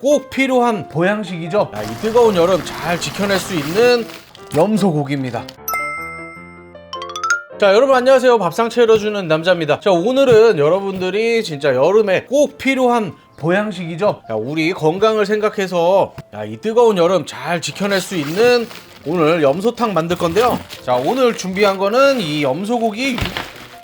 꼭 필요한 보양식이죠. 야, 이 뜨거운 여름 잘 지켜낼 수 있는 염소고기입니다. 자 여러분 안녕하세요 밥상 차려주는 남자입니다 자 오늘은 여러분들이 진짜 여름에 꼭 필요한 보양식이죠 야, 우리 건강을 생각해서 야, 이 뜨거운 여름 잘 지켜낼 수 있는 오늘 염소탕 만들 건데요 자 오늘 준비한 거는 이 염소고기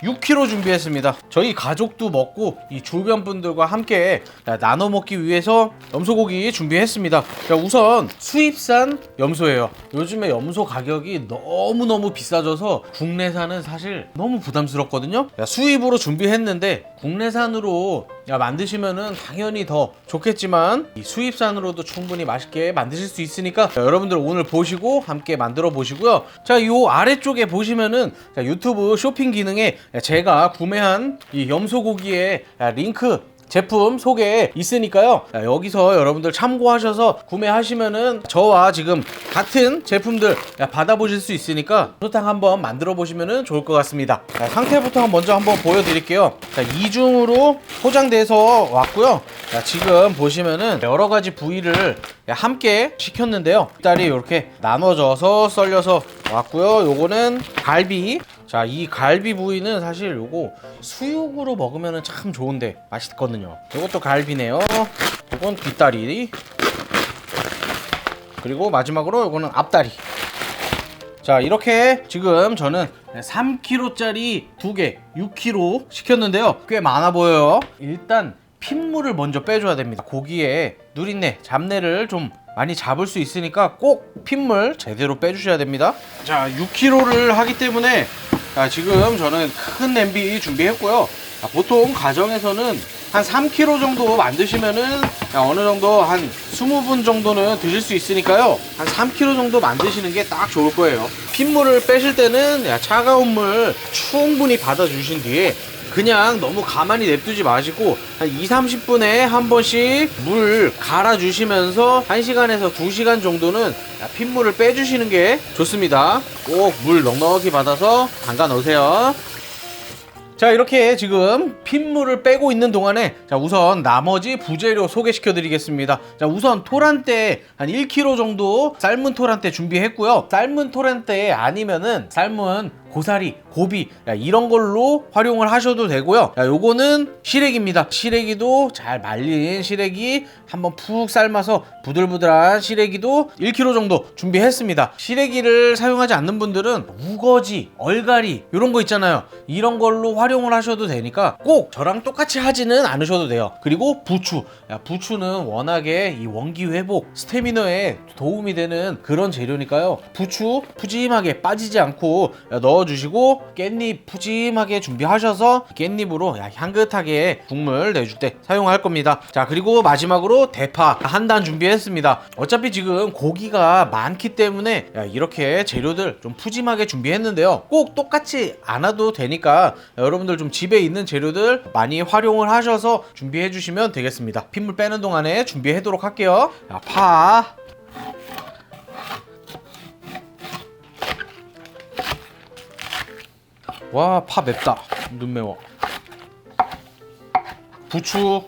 6kg 준비했습니다. 저희 가족도 먹고 이 주변 분들과 함께 나눠 먹기 위해서 염소고기 준비했습니다. 자, 우선 수입산 염소예요. 요즘에 염소 가격이 너무너무 비싸져서 국내산은 사실 너무 부담스럽거든요. 야, 수입으로 준비했는데 국내산으로 야, 만드시면은 당연히 더 좋겠지만 이 수입산으로도 충분히 맛있게 만드실 수 있으니까 자, 여러분들 오늘 보시고 함께 만들어 보시고요. 자, 요 아래쪽에 보시면은 자, 유튜브 쇼핑 기능에 제가 구매한 이 염소고기의 야, 링크 제품 소개 있으니까요. 자, 여기서 여러분들 참고하셔서 구매하시면은 저와 지금 같은 제품들 야, 받아보실 수 있으니까 소탕 한번 만들어 보시면은 좋을 것 같습니다. 자, 상태부터 먼저 한번 보여드릴게요. 자, 이중으로 포장돼서 왔고요. 자, 지금 보시면은 여러 가지 부위를 함께 시켰는데요. 딸이 이렇게 나눠져서 썰려서 왔고요. 요거는 갈비. 자, 이 갈비 부위는 사실 요거 수육으로 먹으면 참 좋은데 맛있거든요. 요것도 갈비네요. 요건 뒷다리. 그리고 마지막으로 요거는 앞다리. 자, 이렇게 지금 저는 3kg짜리 두 개, 6kg 시켰는데요. 꽤 많아 보여요. 일단 핏물을 먼저 빼줘야 됩니다. 고기에 누린내, 잡내를 좀 많이 잡을 수 있으니까 꼭 핏물 제대로 빼주셔야 됩니다. 자, 6kg를 하기 때문에 자, 지금 저는 큰 냄비 준비했고요. 자, 보통 가정에서는 한 3kg 정도 만드시면은 야, 어느 정도 한 20분 정도는 드실 수 있으니까요. 한 3kg 정도 만드시는 게 딱 좋을 거예요. 핏물을 빼실 때는 야, 차가운 물 충분히 받아주신 뒤에 그냥 너무 가만히 냅두지 마시고 한 2, 30분에 한 번씩 물 갈아 주시면서 1시간에서 2시간 정도는 핏물을 빼주시는 게 좋습니다. 꼭 물 넉넉히 받아서 담가 놓으세요. 자 이렇게 지금 핏물을 빼고 있는 동안에 자 우선 나머지 부재료 소개시켜 드리겠습니다 자 우선 토란대 한 1kg 정도 삶은 토란대 준비했고요 삶은 토란대 아니면은 삶은 고사리, 고비 야, 이런 걸로 활용을 하셔도 되고요. 야, 요거는 시래기입니다. 시래기도 잘 말린 시래기 한번 푹 삶아서 부들부들한 시래기도 1kg 정도 준비했습니다. 시래기를 사용하지 않는 분들은 우거지, 얼갈이 이런 거 있잖아요. 이런 걸로 활용을 하셔도 되니까 꼭 저랑 똑같이 하지는 않으셔도 돼요. 그리고 부추. 야, 부추는 워낙에 이 원기 회복, 스태미너에 도움이 되는 그런 재료니까요. 부추 푸짐하게 빠지지 않고 야, 주시고 깻잎 푸짐하게 준비하셔서 깻잎으로 향긋하게 국물 내줄 때 사용할 겁니다. 자 그리고 마지막으로 대파 한 단 준비했습니다. 어차피 지금 고기가 많기 때문에 이렇게 재료들 좀 푸짐하게 준비했는데요. 꼭 똑같이 안 와도 되니까 여러분들 좀 집에 있는 재료들 많이 활용을 하셔서 준비해 주시면 되겠습니다. 핏물 빼는 동안에 준비하도록 할게요. 자, 파 와, 파 맵다. 눈 매워. 부추.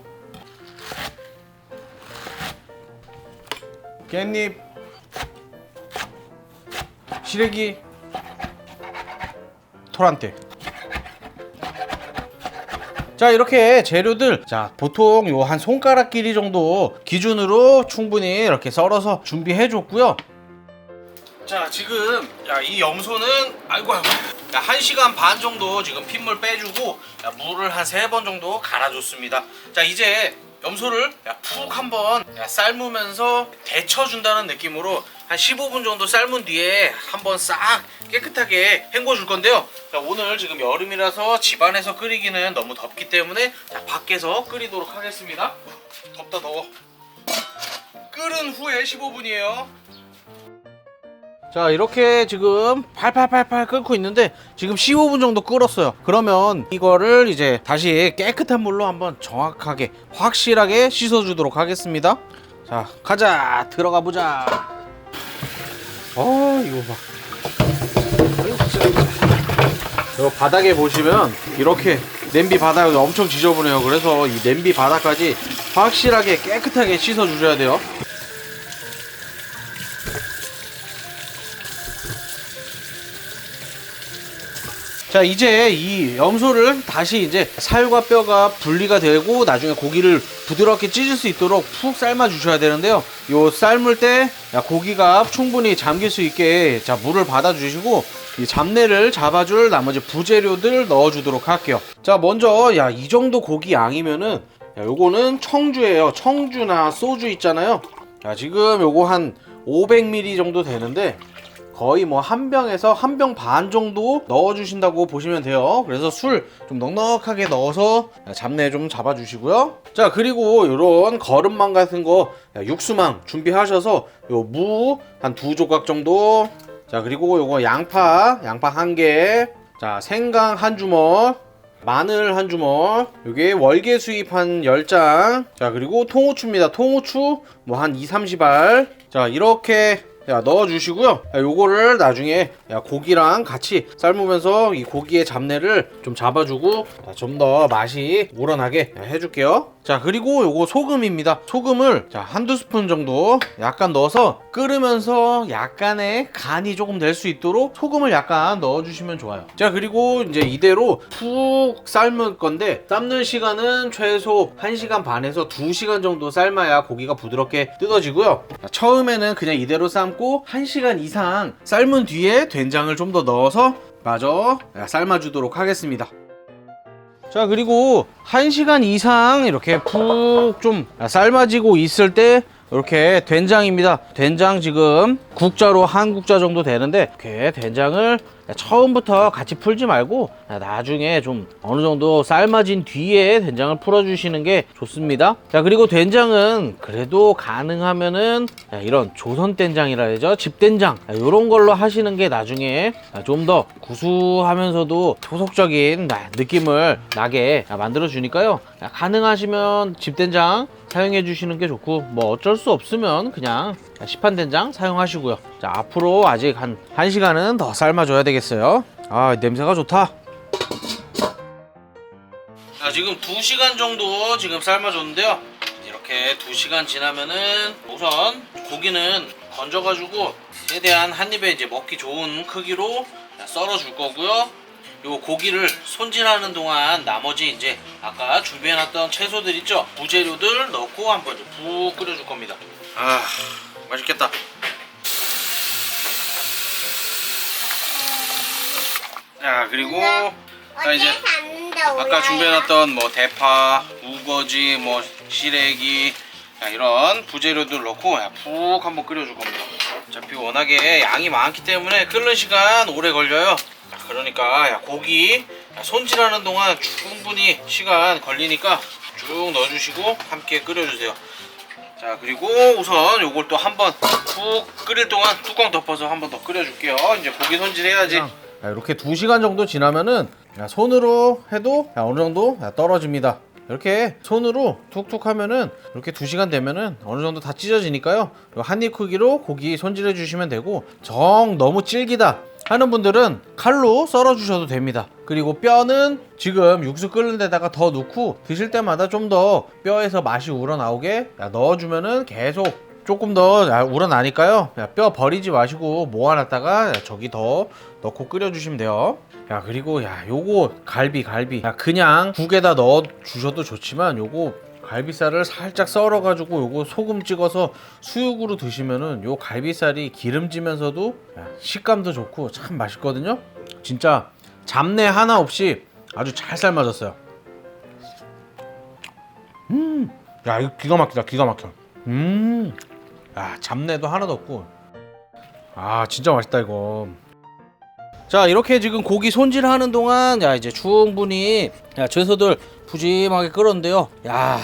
깻잎. 시래기. 토란대. 자 이렇게 재료들 자 보통 요 한 손가락 길이 정도 기준으로 충분히 이렇게 썰어서 준비해 줬고요 자 지금 야, 이 염소는 아이고 아이고 야, 1시간 반 정도 지금 핏물 빼주고 야, 물을 한세번 정도 갈아줬습니다. 자 이제 염소를 야, 푹 한번 야, 삶으면서 데쳐준다는 느낌으로 한 15분 정도 삶은 뒤에 한번 싹 깨끗하게 헹궈 줄 건데요. 자, 오늘 지금 여름이라서 집안에서 끓이기는 너무 덥기 때문에 자, 밖에서 끓이도록 하겠습니다. 덥다 더워. 끓은 후에 15분이에요 자 이렇게 지금 팔팔팔팔 끓고 있는데 지금 15분 정도 끓었어요. 그러면 이거를 이제 다시 깨끗한 물로 한번 정확하게 확실하게 씻어 주도록 하겠습니다. 자 가자! 들어가 보자! 어 이거 봐. 이거 바닥에 보시면 이렇게 냄비 바닥이 엄청 지저분해요. 그래서 이 냄비 바닥까지 확실하게 깨끗하게 씻어 주셔야 돼요. 자 이제 이 염소를 다시 이제 살과 뼈가 분리가 되고 나중에 고기를 부드럽게 찢을 수 있도록 푹 삶아 주셔야 되는데요. 요 삶을 때 야, 고기가 충분히 잠길 수 있게 자 물을 받아 주시고 이 잡내를 잡아줄 나머지 부재료들 넣어 주도록 할게요. 자 먼저 야 이 정도 고기 양이면은 야, 요거는 청주예요. 청주나 소주 있잖아요. 자 지금 요거 한 500ml 정도 되는데 거의 뭐 한 병에서 한 병 반 정도 넣어주신다고 보시면 돼요. 그래서 술 좀 넉넉하게 넣어서 잡내 좀 잡아주시고요. 자 그리고 이런 거름망 같은 거 육수망 준비하셔서 요 무 한 두 조각 정도. 자 그리고 요거 양파 양파 한 개. 자 생강 한 주먹. 마늘 한 주먹, 요게 월계 수잎 한 10장, 자, 그리고 통후추입니다. 통후추 뭐 한 2, 30알. 자, 이렇게 야, 넣어주시고요. 야, 요거를 나중에 야, 고기랑 같이 삶으면서 이 고기의 잡내를 좀 잡아주고 좀 더 맛이 우러나게 야, 해줄게요. 자, 그리고 요거 소금입니다. 소금을 자, 한두 스푼 정도 약간 넣어서 끓으면서 약간의 간이 조금 될 수 있도록 소금을 약간 넣어주시면 좋아요. 자, 그리고 이제 이대로 푹 삶을 건데 삶는 시간은 최소 1시간 반에서 2시간 정도 삶아야 고기가 부드럽게 뜯어지고요. 자, 처음에는 그냥 이대로 삶고 1시간 이상 삶은 뒤에 된장을 좀 더 넣어서 마저 삶아주도록 하겠습니다. 자 그리고 1시간 이상 이렇게 푹 좀 삶아지고 있을 때 이렇게 된장입니다 된장 지금 국자로 한 국자 정도 되는데 이렇게 된장을 처음부터 같이 풀지 말고 나중에 좀 어느 정도 삶아진 뒤에 된장을 풀어 주시는 게 좋습니다. 자 그리고 된장은 그래도 가능하면은 이런 조선 된장이라 해죠? 집 된장. 이런 걸로 하시는 게 나중에 좀 더 구수하면서도 소속적인 느낌을 나게 만들어 주니까요. 가능하시면 집 된장 사용해 주시는 게 좋고 뭐 어쩔 수 없으면 그냥 시판 된장 사용하시고요 자 앞으로 아직 한 1시간은 더 삶아줘야 되겠어요. 아 냄새가 좋다. 자 지금 2시간 정도 지금 삶아줬는데요. 이렇게 2시간 지나면은 우선 고기는 건져가지고 최대한 한 입에 이제 먹기 좋은 크기로 썰어 줄 거고요. 요 고기를 손질하는 동안 나머지 이제 아까 준비해놨던 채소들 있죠? 부재료들 넣고 한번 푹 끓여줄 겁니다. 아 맛있겠다 자 그리고 자 이제 아까 준비해놨던 뭐 대파, 우거지, 뭐 시래기 자, 이런 부재료들 넣고 야, 푹 한번 끓여줄 겁니다. 어차피 워낙에 양이 많기 때문에 끓는 시간 오래 걸려요. 자, 그러니까 야, 고기 야, 손질하는 동안 충분히 시간 걸리니까 쭉 넣어주시고 함께 끓여주세요. 자 그리고 우선 요걸 또 한번 푹 끓일 동안 뚜껑 덮어서 한번 더 끓여줄게요. 이제 고기 손질해야지. 이렇게 2시간 정도 지나면은 야, 손으로 해도 야, 어느 정도 야, 떨어집니다. 이렇게 손으로 툭툭 하면은 이렇게 2시간 되면은 어느 정도 다 찢어지니까요. 한 입 크기로 고기 손질해 주시면 되고 정 너무 질기다 하는 분들은 칼로 썰어 주셔도 됩니다. 그리고 뼈는 지금 육수 끓는 데다가 더 넣고 드실 때마다 좀 더 뼈에서 맛이 우러나오게 야, 넣어주면은 계속 조금 더 야, 우러나니까요. 야, 뼈 버리지 마시고 모아놨다가 야, 저기 더 넣고 끓여주시면 돼요. 야 그리고 야 요거 갈비 갈비. 야 그냥 국에다 넣어 주셔도 좋지만 요거 갈비살을 살짝 썰어 가지고 요거 소금 찍어서 수육으로 드시면은 요 갈비살이 기름지면서도 야, 식감도 좋고 참 맛있거든요. 진짜 잡내 하나 없이 아주 잘 삶아졌어요. 음야 이거 기가 막히다 기가 막혀. 음 야 잡내도 하나도 없고. 아 진짜 맛있다 이거. 자 이렇게 지금 고기 손질하는 동안 야 이제 충분히 야 채소들 푸짐하게 끓었는데요. 야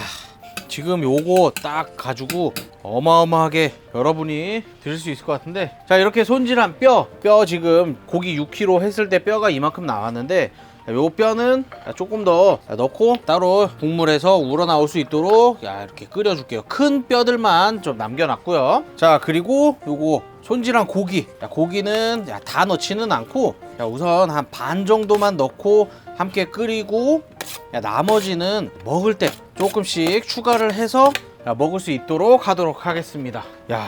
지금 요거 딱 가지고 어마어마하게 여러분이 드실 수 있을 것 같은데. 자 이렇게 손질한 뼈 뼈 지금 고기 6kg 했을 때 뼈가 이만큼 나왔는데 요 뼈는 조금 더 넣고 따로 국물에서 우러나올 수 있도록 야 이렇게 끓여줄게요 큰 뼈들만 좀 남겨놨고요 자 그리고 요거 손질한 고기 야, 고기는 야, 다 넣지는 않고 야, 우선 한 반 정도만 넣고 한 함께 끓이고 야, 나머지는 먹을 때 조금씩 추가를 해서 야, 먹을 수 있도록 하도록 하겠습니다. 야,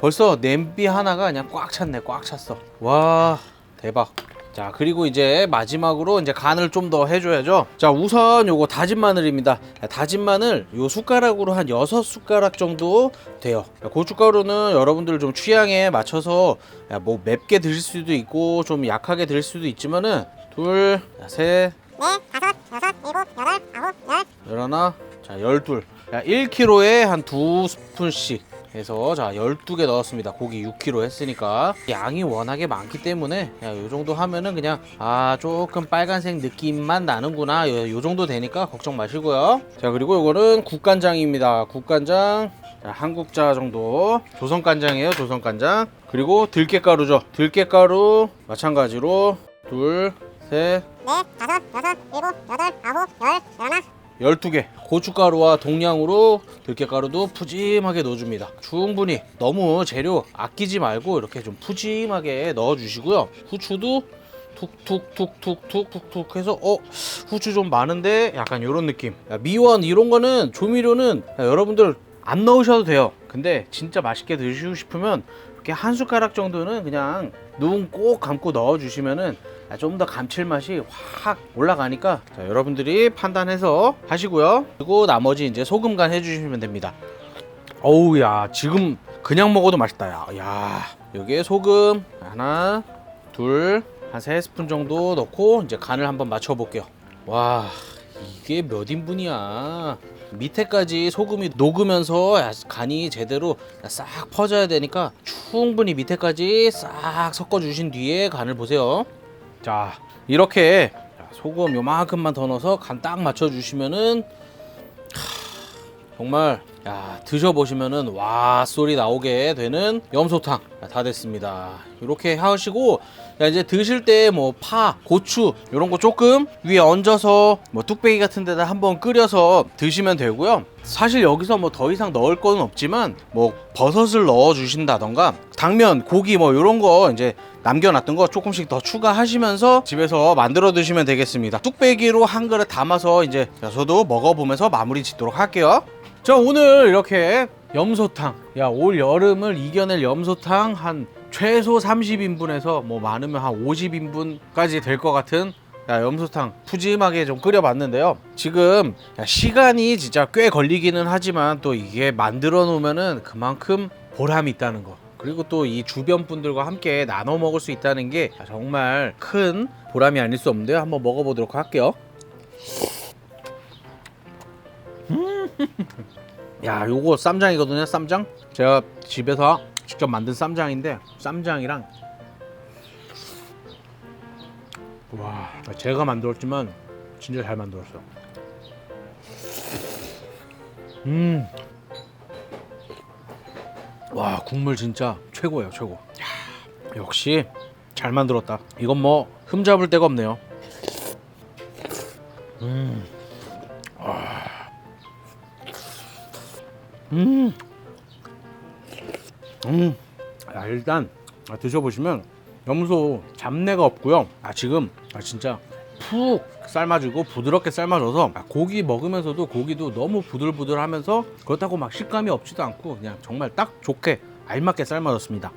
벌써 냄비 하나가 그냥 꽉 찼네, 꽉 찼어. 와, 대박. 자, 그리고 이제 마지막으로 이제 간을 좀 더 해줘야죠. 자, 우선 요거 다진 마늘입니다. 야, 다진 마늘 요 숟가락으로 한 여섯 숟가락 정도 돼요. 야, 고춧가루는 여러분들 좀 취향에 맞춰서 야, 뭐 맵게 드실 수도 있고 좀 약하게 드실 수도 있지만은 둘, 야, 셋, 넷, 다섯, 여섯, 일곱, 여덟, 아홉, 열. 열하나, 자 열둘. 야, 1kg에 한 두 스푼씩 해서 자 12개 넣었습니다. 고기 6kg 했으니까 양이 워낙에 많기 때문에 야, 요 정도 하면은 그냥 아 조금 빨간색 느낌만 나는구나 요, 요 정도 되니까 걱정 마시고요. 자 그리고 요거는 국간장입니다. 국간장 자, 한 국자 정도 조선간장이에요. 조선간장 그리고 들깨가루죠. 들깨가루 마찬가지로 둘, 셋, 넷, 다섯, 여섯, 일곱, 여덟, 아홉, 열, 열하나. 12개 고춧가루와 동량으로 들깨가루도 푸짐하게 넣어줍니다. 충분히 너무 재료 아끼지 말고 이렇게 좀 푸짐하게 넣어주시고요. 후추도 툭툭툭툭툭툭툭 해서 어 후추 좀 많은데 약간 이런 느낌. 야, 미원 이런 거는 조미료는 야, 여러분들 안 넣으셔도 돼요. 근데 진짜 맛있게 드시고 싶으면 이렇게 한 숟가락 정도는 그냥 눈 꼭 감고 넣어주시면은 좀 더 감칠맛이 확 올라가니까 자, 여러분들이 판단해서 하시고요. 그리고 나머지 이제 소금 간 해주시면 됩니다. 어우 야 지금 그냥 먹어도 맛있다 야. 야 여기에 소금 하나 둘 한 세 스푼 정도 넣고 이제 간을 한번 맞춰 볼게요. 와 이게 몇 인분이야? 밑에까지 소금이 녹으면서 야, 간이 제대로 싹 퍼져야 되니까 충분히 밑에까지 싹 섞어 주신 뒤에 간을 보세요. 자 이렇게 자, 소금 요만큼만 더 넣어서 간 딱 맞춰 주시면은 정말 야 드셔보시면은 와 소리 나오게 되는 염소탕 야, 다 됐습니다 이렇게 하시고 야, 이제 드실 때 뭐 파 고추 이런 거 조금 위에 얹어서 뭐 뚝배기 같은 데다 한번 끓여서 드시면 되고요. 사실 여기서 뭐 더 이상 넣을 거는 없지만 뭐 버섯을 넣어 주신다던가 당면 고기 뭐 이런 거 이제 남겨놨던 거 조금씩 더 추가하시면서 집에서 만들어 드시면 되겠습니다. 뚝배기로 한 그릇 담아서 이제 저도 먹어보면서 마무리 짓도록 할게요. 자 오늘 이렇게 염소탕. 야 올 여름을 이겨낼 염소탕 한 최소 30인분에서 뭐 많으면 한 50인분까지 될 것 같은 야, 염소탕 푸짐하게 좀 끓여봤는데요. 지금 야, 시간이 진짜 꽤 걸리기는 하지만 또 이게 만들어 놓으면은 그만큼 보람이 있다는 거. 그리고 또 이 주변 분들과 함께 나눠 먹을 수 있다는 게 정말 큰 보람이 아닐 수 없는데요. 한번 먹어보도록 할게요. 야, 요거 쌈장이거든요. 쌈장. 제가 집에서 직접 만든 쌈장인데 쌈장이랑 와, 제가 만들었지만 진짜 잘 만들었어. 음. 와, 국물 진짜 최고예요, 최고. 야, 역시 잘 만들었다. 이건 뭐 흠잡을 데가 없네요. 음. 음. 음. 아, 일단 아, 드셔보시면 염소 잡내가 없고요. 아 지금 아 진짜 푹 삶아지고 부드럽게 삶아져서 아, 고기 먹으면서도 고기도 너무 부들부들하면서 그렇다고 막 식감이 없지도 않고 그냥 정말 딱 좋게 알맞게 삶아졌습니다.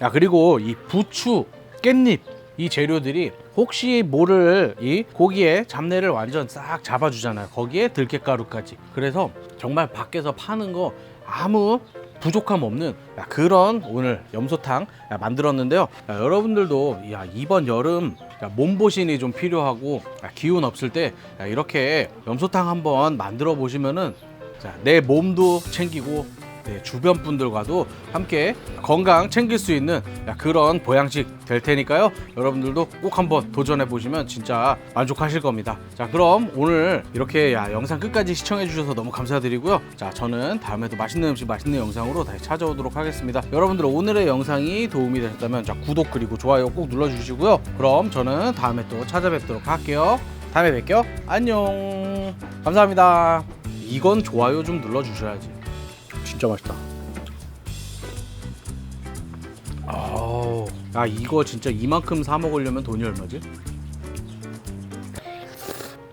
야 그리고 이 부추, 깻잎 이 재료들이 혹시 모를 이 고기의 잡내를 완전 싹 잡아주잖아요. 거기에 들깨가루까지. 그래서 정말 밖에서 파는 거 아무 부족함 없는 야, 그런 오늘 염소탕 야, 만들었는데요. 야, 여러분들도 야, 이번 여름 야, 몸보신이 좀 필요하고 야, 기운 없을 때 야, 이렇게 염소탕 한번 만들어 보시면은 자, 내 몸도 챙기고 네, 주변 분들과도 함께 건강 챙길 수 있는 야, 그런 보양식 될 테니까요. 여러분들도 꼭 한번 도전해 보시면 진짜 만족하실 겁니다. 자, 그럼 오늘 이렇게 야, 영상 끝까지 시청해 주셔서 너무 감사드리고요. 자, 저는 다음에도 맛있는 음식, 맛있는 영상으로 다시 찾아오도록 하겠습니다. 여러분들 오늘의 영상이 도움이 되셨다면 자, 구독 그리고 좋아요 꼭 눌러 주시고요. 그럼 저는 다음에 또 찾아뵙도록 할게요. 다음에 뵐게요. 안녕. 감사합니다. 이건 좋아요 좀 눌러 주셔야지. 진짜 맛있다. 아우, 야 이거 진짜 이만큼 사 먹으려면 돈이 얼마지?